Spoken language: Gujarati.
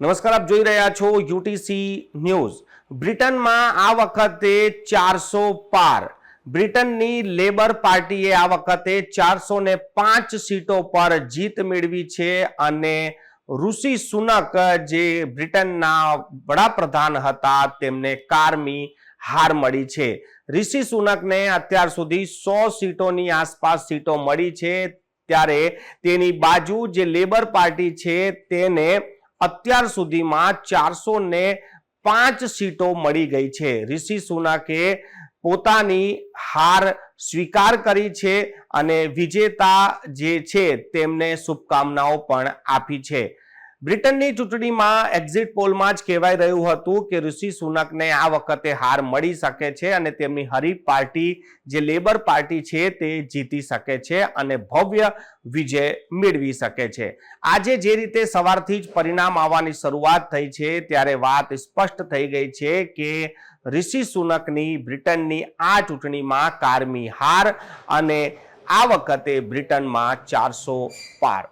નમસ્કાર, આપ જોઈ રહ્યા છો યુટીસી ન્યૂઝ. બ્રિટનમાં આ વખતે ચારસો પાર. બ્રિટનની લેબર પાર્ટીએ આ વખતે ચારસો ને પાંચ સીટો પર જીત મેળવી છે અને ઋષિ સુનક જે બ્રિટનના વડાપ્રધાન હતા, તેમને કારમી હાર મળી છે. ઋષિ સુનકને અત્યાર સુધી સો સીટોની આસપાસ સીટો મળી છે. ત્યારે તેની બાજુ જે લેબર પાર્ટી છે, તેને અત્યાર સુધીમાં ચારસો ને પાંચ સીટો મળી ગઈ છે. ઋષિ સુનાકે પોતાની હાર સ્વીકાર કરી છે અને વિજેતા જે છે તેમને શુભકામનાઓ પણ આપી છે. બ્રિટનની ચૂંટણીમાં એક્ઝિટ પોલમાં જ કહેવાઈ રહ્યું હતું કે ઋષિ સુનકને આ વખતે હાર મળી શકે છે અને તેમની હરીફ પાર્ટી, જે લેબર પાર્ટી છે તે જીતી શકે છે અને ભવ્ય વિજય મેળવી શકે છે. આજે જે રીતે સવારથી જ પરિણામ આવવાની શરૂઆત થઈ છે, ત્યારે વાત સ્પષ્ટ થઈ ગઈ છે કે ઋષિ સુનકની બ્રિટનની આ ચૂંટણીમાં કારમી હાર અને આ વખતે બ્રિટનમાં ચારસો પાર